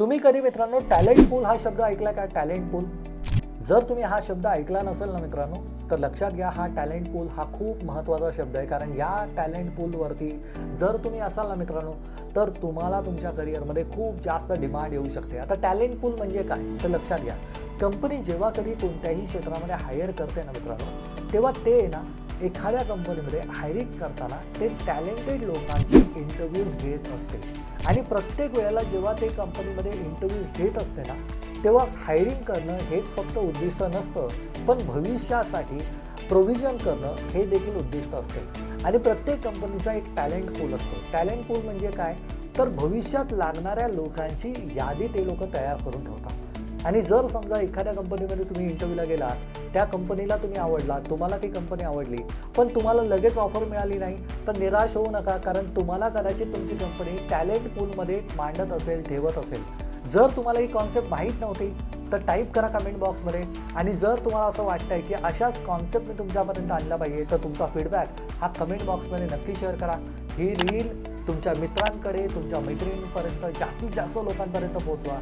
तुम्ही कधी मित्रांनो टॅलेंट पूल हा शब्द ऐकला का? टॅलेंट पूल जर तुम्ही हा शब्द ऐकला नसेल ना मित्रांनो तर लक्षात घ्या हा टॅलेंट पूल हा खूप महत्त्वाचा शब्द आहे. कारण या टॅलेंट पूलवरती जर तुम्ही असाल ना मित्रांनो तर तुम्हाला तुमच्या करिअरमध्ये खूप जास्त डिमांड येऊ शकते. आता टॅलेंट पूल म्हणजे काय? तर लक्षात घ्या. कंपनी जेव्हा कधी कोणत्याही क्षेत्रामध्ये हायर करते ना मित्रांनो तेव्हा ते ना एखाद्या कंपनीमध्ये हायरिंग करताना ते टॅलेंटेड लोकांचे इंटरव्ह्यूज घेत असते. आणि प्रत्येक वेळेला जेव्हा ते कंपनीमध्ये इंटरव्ह्यूज घेत असते ना तेव्हा हायरिंग करणं हेच फक्त उद्दिष्ट नसतं पण भविष्यासाठी प्रोव्हिजन करणं हे देखील उद्दिष्ट असते. आणि प्रत्येक कंपनीचा एक टॅलेंट पूल असतो. टॅलेंट पूल म्हणजे काय? तर भविष्यात लागणाऱ्या लोकांची यादी ते लोक तयार करून ठेवतात. आणि जर समजा एखाद्या कंपनीमध्ये तुम्ही इंटरव्ह्यूला गेला त्या कंपनीला तुम्ही आवडला तुम्हाला ती कंपनी आवडली पण तुम्हाला लगेच ऑफर मिळाली नाही तर निराश होऊ नका कारण तुम्हाला कदाचित तुमची कंपनी टॅलेंट पूलमध्ये मांडत असेल ठेवत असेल. जर तुम्हाला ही कॉन्सेप्ट माहीत नव्हती तर टाईप करा कमेंट बॉक्समध्ये आणि जर तुम्हाला असं वाटतंय की अशाच कॉन्सेप्ट मी तुमच्यापर्यंत आणला पाहिजे तर तुमचा फीडबॅक हा कमेंट बॉक्समध्ये नक्की शेअर करा. ही रील तुमच्या मित्रांकडे तुमच्या मैत्रिणींपर्यंत जास्तीत जास्त लोकांपर्यंत पोहोचवा.